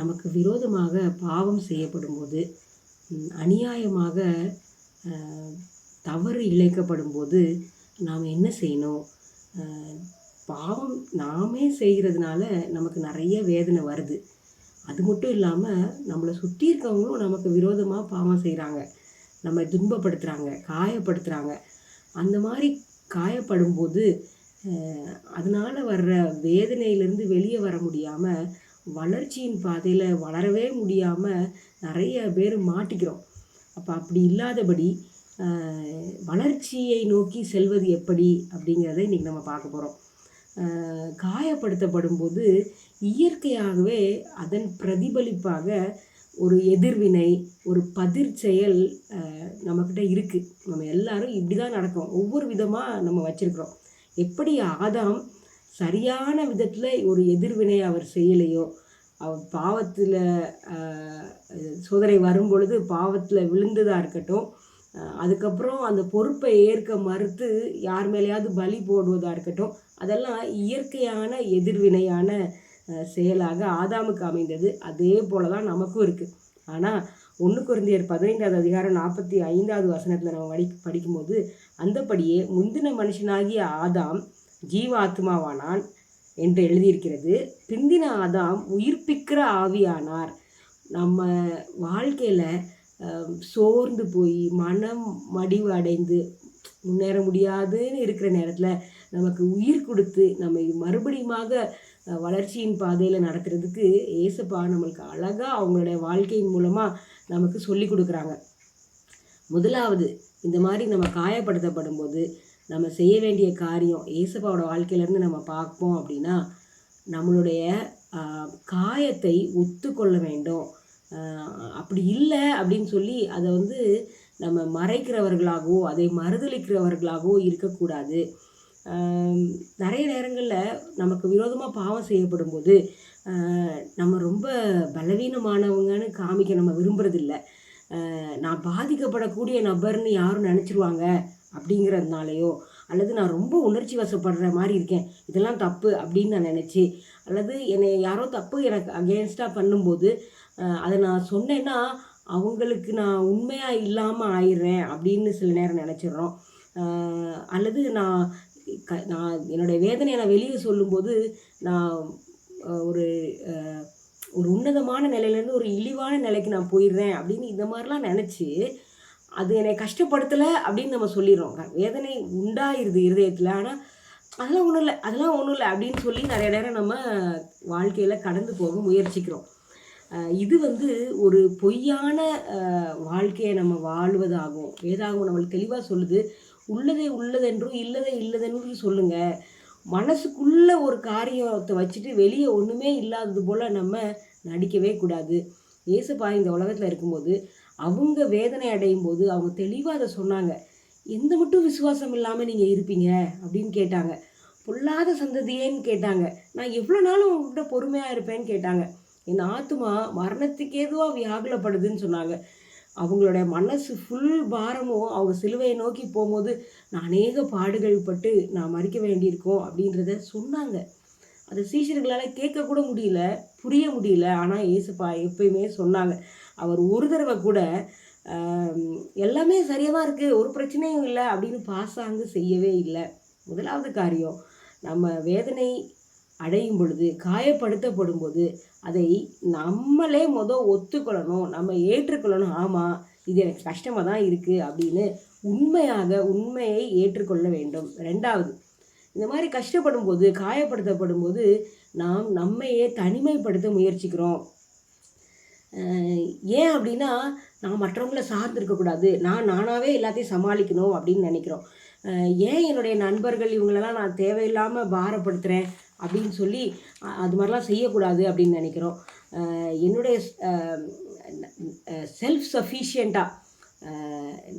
நமக்கு விரோதமாக பாவம் செய்யப்படும்போது அநியாயமாக தவறு தவறு இழைக்கப்படும்போது நாம் என்ன செய்யணும்? பாவம் நாமே செய்கிறதுனால நமக்கு நிறைய வேதனை வருது. அது மட்டும் இல்லாமல் நம்மளை சுற்றி இருக்கவங்களும் நமக்கு விரோதமாக பாவம் செய்கிறாங்க நம்ம துன்பப்படுத்துகிறாங்க காயப்படுத்துகிறாங்க அந்த மாதிரி காயப்படும்போது அதனால் வர்ற வேதனையிலேருந்து வெளியே வர முடியாமல் வளர்ச்சியின் பாதையில் வளரவே முடியாமல் நிறைய பேர் மாட்டிக்கிறோம். அப்போ அப்படி இல்லாதபடி வளர்ச்சியை நோக்கி செல்வது எப்படி அப்படிங்கிறத இன்றைக்கி நம்ம பார்க்க போகிறோம் காயப்படுத்தப்படும் போது இயற்கையாகவே அதன் பிரதிபலிப்பாக ஒரு எதிர்வினை ஒரு பதிர் செயல் நம்மக்கிட்ட இருக்குது நம்ம எல்லாரும் இப்படி தான் நடக்கும் ஒவ்வொரு விதமாக நம்ம வச்சுருக்குறோம். எப்படி ஆதாம் சரியான விதத்தில் ஒரு எதிர்வினை அவர் செய்யலையோ அவர் பாவத்தில் சோதனை வரும் பொழுது பாவத்தில் விழுந்ததாக இருக்கட்டும் அதுக்கப்புறம் அந்த பொறுப்பை ஏற்க மறுத்து யார் மேலேயாவது பலி போடுவதாக இருக்கட்டும் அதெல்லாம் இயற்கையான எதிர்வினையான செயலாக ஆதாமுக்கு அமைந்தது. அதே போல தான் நமக்கும் இருக்குது ஆனால் ஒன்று குருந்தியர் பதினைந்தாவது அதிகாரம் நாற்பத்தி ஐந்தாவது வசனத்தில் நம்ம படி படிக்கும்போது அந்தபடியே முந்தின மனுஷனாகிய ஆதாம் ஜீவாத்மாவானான் என்று எழுதியிருக்கிறது. பிந்தின ஆதாம் உயிர்ப்பிக்கிற ஆவியானார். நம்ம வாழ்க்கையில் சோர்ந்து போய் மனம் மடிவு அடைந்து முன்னேற முடியாதுன்னு இருக்கிற நேரத்தில் நமக்கு உயிர் கொடுத்து நம்மை மறுபடியுமாக வளர்ச்சியின் பாதையில் நடத்துறதுக்கு ஏசப்பா நம்மளுக்கு அழகாக அவங்களுடைய வாழ்க்கையின் மூலமாக நமக்கு சொல்லி கொடுக்குறாங்க. முதலாவது இந்த மாதிரி நம்ம காயப்படுத்தப்படும் போது நம்ம செய்ய வேண்டிய காரியம் ஏசப்பாவோட வாழ்க்கையிலேருந்து நம்ம பார்ப்போம் அப்படின்னா நம்மளுடைய காயத்தை ஒத்துக்கொள்ள வேண்டும். அப்படி இல்லை அப்படின்னு சொல்லி அதை வந்து நம்ம மறைக்கிறவர்களாகவோ அதை மறுதளிக்கிறவர்களாகவோ இருக்கக்கூடாது. நிறைய நேரங்களில் நமக்கு விரோதமாக பாவம் செய்யப்படும் போது நம்ம ரொம்ப பலவீனமானவங்கன்னு காமிக்க நம்ம விரும்புறதில்ல. நான் பாதிக்கப்படக்கூடிய நபர்னு யாரும் நினச்சிருவாங்க. அப்படிங்கிறதுனாலையோ அல்லது நான் ரொம்ப உணர்ச்சி வசப்படுற மாதிரி இருக்கேன் இதெல்லாம் தப்பு அப்படின்னு நான் நினச்சி அல்லது என்னை யாரோ தப்பு எனக்கு அகேன்ஸ்டாக பண்ணும்போது அதை நான் சொன்னேன்னா அவங்களுக்கு நான் உண்மையாக இல்லாமல் ஆயிடுறேன் அப்படின்னு சில நேரம் நினச்சிடுறோம். அல்லது நான் க நான் என்னுடைய வேதனையை நான் வெளியே சொல்லும்போது நான் ஒரு ஒரு உன்னதமான நிலையிலேருந்து ஒரு இழிவான நிலைக்கு நான் போயிடுறேன் அப்படின்னு இந்த மாதிரிலாம் நினச்சி அது என்னை கஷ்டப்படுத்தலை அப்படின்னு நம்ம சொல்லிடுறோம். வேதனை உண்டாயிருது இருதயத்தில். ஆனால் அதெல்லாம் ஒன்றும் இல்லை. அதெல்லாம் ஒன்றும் இல்லை அப்படின்னு சொல்லி நிறைய நேரம் நம்ம வாழ்க்கையில் கடந்து போக முயற்சிக்கிறோம். இது வந்து ஒரு பொய்யான வாழ்க்கையை நம்ம வாழ்வதாகும் வேதாகம் நம்மளுக்கு தெளிவாக சொல்லுது. உள்ளதே உள்ளதென்றும் இல்லதே இல்லதென்றும் சொல்லுங்கள் மனசுக்குள்ள ஒரு காரியத்தை வச்சுட்டு வெளியே ஒன்றுமே இல்லாதது போல் நம்ம நடிக்கவே கூடாது. இயேசுப்பா இந்த உலகத்தில் இருக்கும்போது அவங்க வேதனை அடையும் போது அவங்க தெளிவாக அதை சொன்னாங்க. எந்த மட்டும் விசுவாசம் இல்லாமல் நீங்கள் இருப்பீங்க? அப்படின்னு கேட்டாங்க. பொல்லாத சந்ததியேன்னு கேட்டாங்க. நான் எவ்வளோ நாளும் உங்ககிட்ட பொறுமையாக இருப்பேன்னு கேட்டாங்க. என் ஆத்துமா மரணத்துக்கு ஏதுவாக வியாகுலப்படுதுன்னு சொன்னாங்க. அவங்களோட மனசு ஃபுல் பாரமும் அவங்க சிலுவையை நோக்கி போகும்போது நான் அநேக பாடுகள் பட்டு நான் மறிக்க வேண்டியிருக்கோம் அப்படின்றத சொன்னாங்க. அதை சீஷர்களால் கேட்கக்கூட முடியல புரிய முடியல. ஆனால் ஏசுப்பா எப்பயுமே சொன்னாங்க. அவர் ஒரு தடவை கூட எல்லாமே சரியாக தான் இருக்குது ஒரு பிரச்சனையும் இல்லை அப்படின்னு பாசாங்கு செய்யவே இல்லை. முதலாவது காரியம் நம்ம வேதனை அடையும் பொழுது காயப்படுத்தப்படும் போது அதை நம்மளே மொதல் ஒத்துக்கொள்ளணும் நம்ம ஏற்றுக்கொள்ளணும். ஆமாம் இது எனக்கு கஷ்டமாக தான் இருக்குது அப்படின்னு உண்மையாக உண்மையை ஏற்றுக்கொள்ள வேண்டும். ரெண்டாவது இந்த மாதிரி கஷ்டப்படும் போது காயப்படுத்தப்படும் போது நாம் நம்மையே தனிமைப்படுத்த முயற்சிக்கிறோம். ஏன் அப்படின்னா நான் மற்றவங்கள சார்ந்து இருக்கக்கூடாது நான் நானாகவே எல்லாத்தையும் சமாளிக்கணும் அப்படின்னு நினைக்கிறோம். ஏன் என்னுடைய நண்பர்கள் இவங்களெல்லாம் நான் தேவையில்லாமல் பாரப்படுத்துகிறேன் அப்படின்னு சொல்லி அது மாதிரிலாம் செய்யக்கூடாது அப்படின்னு நினைக்கிறோம். என்னுடைய செல்ஃப் சஃபிஷியண்ட்டாக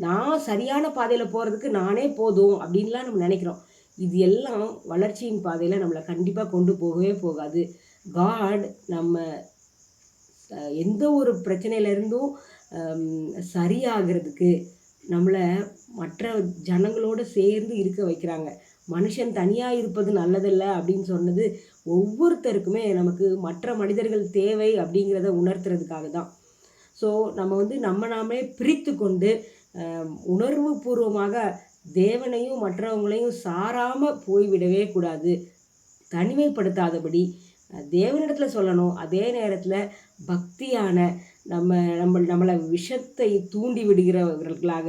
நான் சரியான பாதையில் போகிறதுக்கு நானே போதும் அப்படின்லாம் நம்ம நினைக்கிறோம். இது எல்லாம் வளர்ச்சியின் பாதையில் நம்மளை கண்டிப்பாக கொண்டு போகவே போகாது. காட் நம்ம எந்த ஒரு பிரச்சனையிலேருந்தும் சரியாகிறதுக்கு நம்மளை மற்ற ஜனங்களோட சேர்ந்து இருக்க வைக்கிறாங்க. மனுஷன் தனியாக இருப்பது நல்லதில்ல அப்படின்னு சொன்னது ஒவ்வொருத்தருக்குமே நமக்கு மற்ற மனிதர்கள் தேவை அப்படிங்கிறத உணர்த்துறதுக்காக தான். ஸோ நம்ம வந்து நம்ம நாமே பிரித்து கொண்டு உணர்வு பூர்வமாக தேவனையும் மற்றவங்களையும் சாராமல் போய்விடவே கூடாது. தனிமைப்படுத்தாதபடி தேவனிடத்தில் சொல்லணும். அதே நேரத்தில் பக்தியான நம்ம நம்ம நம்மளை விஷத்தை தூண்டி விடுகிறவர்களாக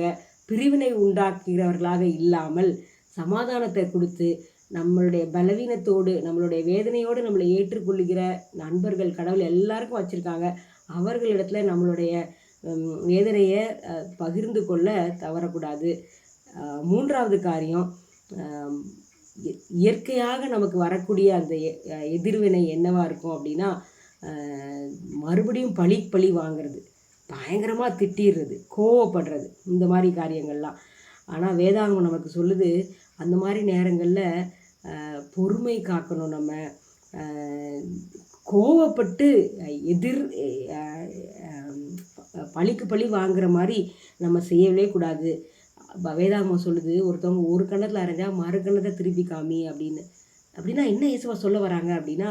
பிரிவினை உண்டாக்குகிறவர்களாக இல்லாமல் சமாதானத்தை கொடுத்து நம்மளுடைய பலவீனத்தோடு நம்மளுடைய வேதனையோடு நம்மளை ஏற்றுக்கொள்ளுகிற நண்பர்கள் கடவுள் எல்லாருக்கும் வச்சுருக்காங்க. அவர்களிடத்துல நம்மளுடைய வேதனையை பகிர்ந்து கொள்ள தவறக்கூடாது. மூன்றாவது காரியம் இயற்கையாக நமக்கு வரக்கூடிய அந்த எதிர்வினை என்னவாக இருக்கும் அப்படின்னா மறுபடியும் பழி பழி வாங்கிறது. பயங்கரமாக திட்டிடுறது கோவப்படுறது இந்த மாதிரி காரியங்கள்லாம். ஆனால் வேதாங்கம் நமக்கு சொல்லுது அந்த மாதிரி நேரங்களில் பொறுமை காக்கணும் நம்ம. கோவப்பட்டு எதிர் பழிக்கு பழி வாங்குற மாதிரி நம்ம செய்யவே கூடாது. வேதாகமம் சொல்லுது ஒருத்தவங்க ஒரு கண்ணத்தில் அரைஞ்சா மறு கண்ணத்தை திருப்பி காமி அப்படின்னு. அப்படின்னா என்ன இயேசுவா சொல்ல வராங்க அப்படின்னா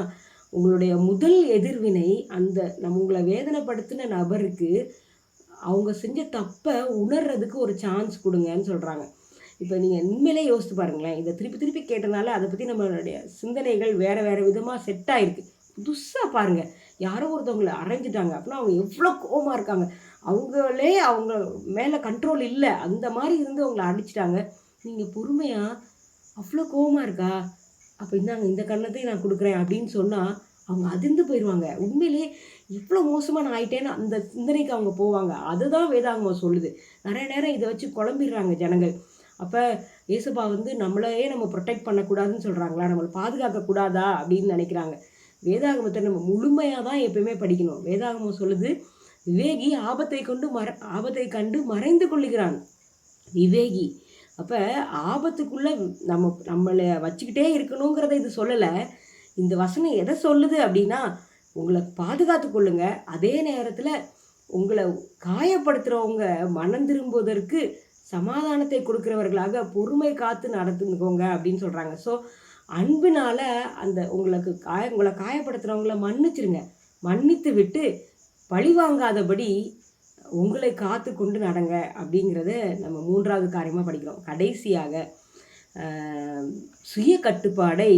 உங்களுடைய முதல் எதிர்வினை அந்த நம்ம உங்களை வேதனைப்படுத்தின நபருக்கு அவங்க செஞ்ச தப்பை உணர்றதுக்கு ஒரு சான்ஸ் கொடுங்கன்னு சொல்கிறாங்க இப்போ நீங்கள் உண்மையிலே யோசித்து பாருங்களேன் இதை திருப்பி திருப்பி கேட்டனால அதை பற்றி நம்மளுடைய சிந்தனைகள் வேறு வேறு விதமாக செட் ஆகிருக்கு புதுசாக பாருங்கள் யாரோ ஒருத்தவங்களை அரைஞ்சிட்டாங்க அப்படின்னா அவங்க எவ்வளோ கோபமாக இருக்காங்க. அவங்களே அவங்க மேலே கண்ட்ரோல் இல்லை. அந்த மாதிரி இருந்து அவங்கள அடிச்சிட்டாங்க. நீங்கள் பொறுமையாக அவ்வளோ கோபமாக இருக்கா? அப்போ இந்தாங்க இந்த கண்ணத்தையும் நான் கொடுக்குறேன் அப்படின்னு சொன்னால் அவங்க அதிர்ந்து போயிடுவாங்க உண்மையிலே இவ்வளோ மோசமாக நான் ஆயிட்டேன்னு அந்த சிந்தனைக்கு அவங்க போவாங்க. அதுதான் வேதாங்கமம் சொல்லுது. நிறைய நேரம் இதை வச்சு குழம்பிடுறாங்க ஜனங்கள். அப்போ இயேசுப்பா வந்து நம்மளையே நம்ம ப்ரொடெக்ட் பண்ணக்கூடாதுன்னு சொல்கிறாங்களா நம்மளை பாதுகாக்கக்கூடாதா? அப்படின்னு நினைக்கிறாங்க. வேதாகமத்தை நம்ம முழுமையாக தான் எப்பயுமே படிக்கணும். வேதாகமம் சொல்லுது விவேகி ஆபத்தை கொண்டு மற ஆபத்தை கண்டு மறைந்து கொள்ளுகிறான். விவேகி. அப்போ ஆபத்துக்குள்ளே நம்ம நம்மளை வச்சுக்கிட்டே இருக்கணுங்கிறத இது சொல்லலை. இந்த வசனம் எதை சொல்லுது அப்படின்னா உங்களை பாதுகாத்து கொள்ளுங்க. அதே நேரத்தில் உங்களை காயப்படுத்துகிறவங்க மனம் திரும்புவதற்கு சமாதானத்தை கொடுக்குறவர்களாக பொறுமை காத்து நடத்துக்கோங்க அப்படின்னு சொல்கிறாங்க ஸோ அன்பினால் அந்த உங்களுக்கு காய உங்களை காயப்படுத்துகிறவங்கள மன்னிச்சிருங்க. மன்னித்து விட்டு பழி வாங்காதபடி உங்களை காத்து கொண்டு நடங்க அப்படிங்கிறத நம்ம மூன்றாவது காரியமாக படிக்கிறோம். கடைசியாக சுய கட்டுப்பாடை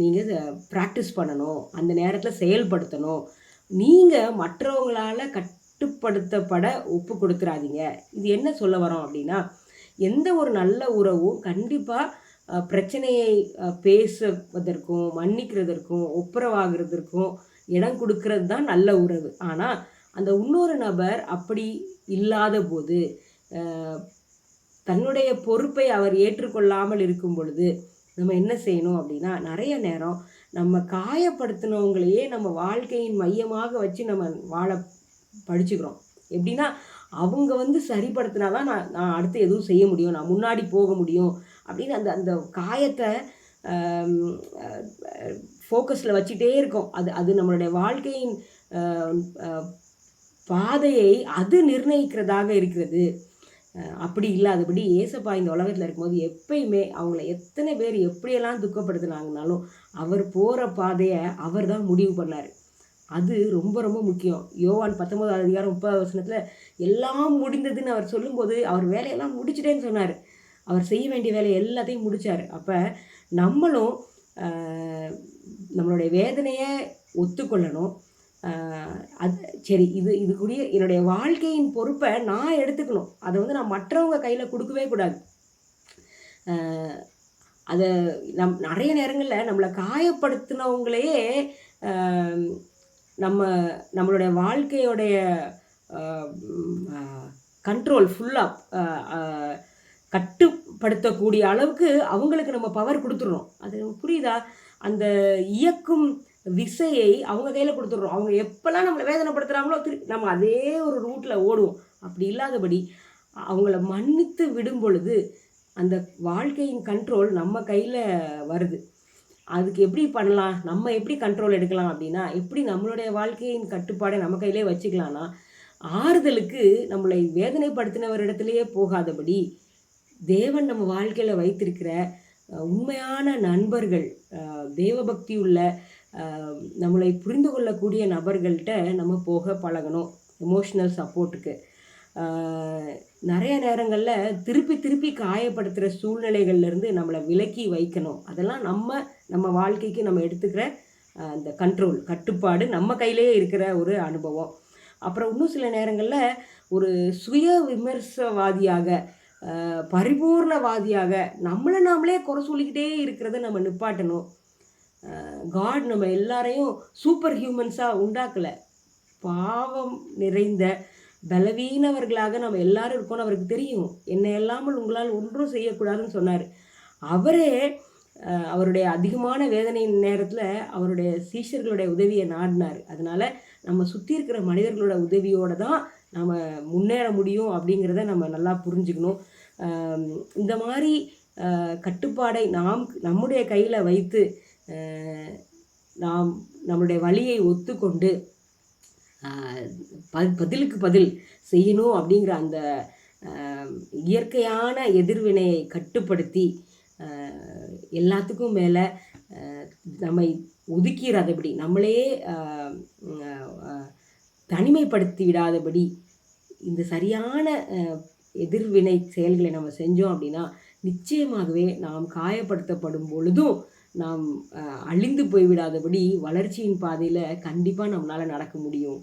நீங்கள் ப்ராக்டிஸ் பண்ணணும். அந்த நேரத்தில் செயல்படுத்தணும். நீங்கள் மற்றவங்களால் கட்டுப்படுத்தப்பட ஒப்பு கொடுத்துறாதீங்க. இது என்ன சொல்ல வரோம் அப்படின்னா எந்த ஒரு நல்ல உறவும் கண்டிப்பாக பிரச்சனையை பேசுவதற்கும் மன்னிக்கிறதற்கும் ஒப்புரவாகிறதற்கும் இடம் கொடுக்கறது தான் நல்ல உறவு. ஆனால் அந்த இன்னொரு நபர் அப்படி இல்லாத போது தன்னுடைய பொறுப்பை அவர் ஏற்றுக்கொள்ளாமல் இருக்கும் பொழுது நம்ம என்ன செய்யணும் அப்படின்னா நிறைய நேரம் நம்ம காயப்படுத்தினவங்களையே நம்ம வாழ்க்கையின் மையமாக வச்சு நம்ம வாழ படிச்சுக்கிறோம். எப்படின்னா அவங்க வந்து சரிப்படுத்தினா தான் நான் நான் அடுத்து எதுவும் செய்ய முடியும். நான் முன்னாடி போக முடியும். அப்படின்னு அந்த அந்த காயத்தை ஃபோக்கஸில் வச்சுட்டே இருக்கோம். அது அது நம்மளுடைய வாழ்க்கையின் பாதையை அது நிர்ணயிக்கிறதாக இருக்கிறது. அப்படி இல்லாதபடி ஏசப்பா இந்த உலகத்தில் இருக்கும்போது எப்பயுமே அவங்கள எத்தனை பேர் எப்படியெல்லாம் துக்கப்படுத்தினாங்கனாலும் அவர் போகிற பாதையை அவர் தான் முடிவு பண்ணார். அது ரொம்ப ரொம்ப முக்கியம். யோவான் பத்தொன்பதாவது அதிகாரம் முப்பது வருஷத்தில் எல்லாம் முடிந்ததுன்னு அவர் சொல்லும்போது அவர் வேலையெல்லாம் முடிச்சிட்டேன்னு சொன்னார். அவர் செய்ய வேண்டிய வேலையை எல்லாத்தையும் முடித்தார் அப்போ நம்மளும் நம்மளுடைய வேதனையை ஒத்துக்கொள்ளணும். அது சரி இது இதுக்குரிய என்னுடைய வாழ்க்கையின் பொறுப்பை நான் எடுத்துக்கணும். அதை வந்து நான் மற்றவங்க கையில் கொடுக்கவே கூடாது. அதை நம் நிறைய நேரங்களில் நம்மளை காயப்படுத்தினவங்களையே நம்ம நம்மளுடைய வாழ்க்கையோடைய கண்ட்ரோல் ஃபுல்லாக கட்டுப்படுத்தக்கூடிய அளவுக்கு அவங்களுக்கு நம்ம பவர் கொடுத்துட்றோம் அது புரியுதா? அந்த இயக்கும் விசையை அவங்க கையில் கொடுத்துட்றோம் அவங்க எப்போல்லாம் நம்மளை வேதனைப்படுத்துகிறாங்களோ திரு நம்ம அதே ஒரு ரூட்டில் ஓடுவோம். அப்படி இல்லாதபடி அவங்கள மன்னித்து விடும் பொழுது அந்த வாழ்க்கையின் கண்ட்ரோல் நம்ம கையில் வருது. அதுக்கு எப்படி பண்ணலாம்? நம்ம எப்படி கண்ட்ரோல் எடுக்கலாம் அப்படின்னா எப்படி நம்மளுடைய வாழ்க்கையின் கட்டுப்பாடை நம்ம கையிலே வச்சுக்கலாம்னா ஆறுதலுக்கு நம்மளை வேதனைப்படுத்தினவரிடத்துலையே போகாதபடி தேவன் நம்ம வாழ்க்கையில் வைத்திருக்கிற உண்மையான நண்பர்கள் தேவபக்தி உள்ள நம்மளை புரிந்து கொள்ளக்கூடிய நபர்கள்ட்ட நம்ம போக பழகணும். எமோஷ்னல் சப்போர்ட்டுக்கு நிறைய நேரங்களில் திருப்பி திருப்பி காயப்படுத்துகிற சூழ்நிலைகள்லேருந்து நம்மளை விலக்கி வைக்கணும். அதெல்லாம் நம்ம நம்ம வாழ்க்கைக்கு நம்ம எடுத்துக்கிற அந்த கண்ட்ரோல் கட்டுப்பாடு நம்ம கையிலேயே இருக்கிற ஒரு அனுபவம். அப்புறம் இன்னும் சில நேரங்களில் ஒரு சுய விமர்சவாதியாக பரிபூர்ணவாதியாக நம்மளை நாமளே குறை சொல்லிக்கிட்டே இருக்கிறத நம்ம நிப்பாட்டணும். காட் நம்ம எல்லாரையும் சூப்பர் ஹியூமன்ஸாக உண்டாக்கலை. பாவம் நிறைந்த பலவீனவர்களாக நம்ம எல்லாரும் இருக்கோம்னு அவருக்கு தெரியும். என்னை இல்லாமல் உங்களால் ஒன்றும் செய்யக்கூடாதுன்னு சொன்னார். அவரே அவருடைய அதிகமான வேதனையின் நேரத்தில் அவருடைய சீஷர்களுடைய உதவியை நாடினார். அதனால் நம்ம சுற்றி இருக்கிற மனிதர்களோட உதவியோடு தான் நம்ம முன்னேற முடியும் அப்படிங்கிறத நம்ம நல்லா புரிஞ்சுக்கணும். இந்த மாதிரி கட்டுப்பாடை நாம் நம்முடைய கையில் வைத்து நாம் நம்மளுடைய வழியை ஒத்துக்கொண்டு ப- பதிலுக்கு பதில் செய்யணும் அப்படிங்கிற அந்த இயற்கையான எதிர்வினையை கட்டுப்படுத்தி எல்லாத்துக்கும் மேலே நம்மை ஒதுக்கிறாதபடி நம்மளே தனிமைப்படுத்தி விடாதபடி இந்த சரியான எதிர்வினை செயல்களை நம்ம செஞ்சோம் அப்படின்னா நிச்சயமாகவே நாம் காயப்படுத்தப்படும் பொழுதும் நாம் அழிந்து போய்விடாதபடி வளர்ச்சியின் பாதையில் கண்டிப்பாக நம்மளால் நடக்க முடியும்.